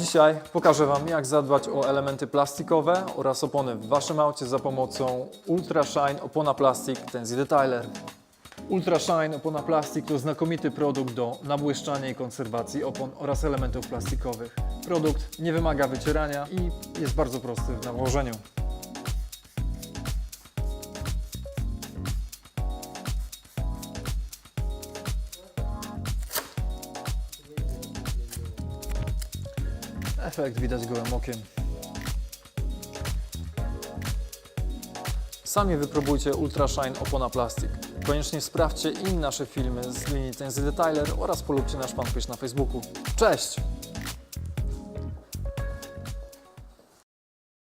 Dzisiaj pokażę Wam, jak zadbać o elementy plastikowe oraz opony w Waszym aucie za pomocą Ultra Shine Opona Plastik Tenzi Detailer. Ultra Shine Opona Plastik to znakomity produkt do nabłyszczania i konserwacji opon oraz elementów plastikowych. Produkt nie wymaga wycierania i jest bardzo prosty w nałożeniu. Efekt widać gołym okiem. Sami wypróbujcie Ultra Shine Opona Plastik. Koniecznie sprawdźcie inne nasze filmy z linii Tenzy Detailer oraz polubcie nasz fanpage na Facebooku. Cześć!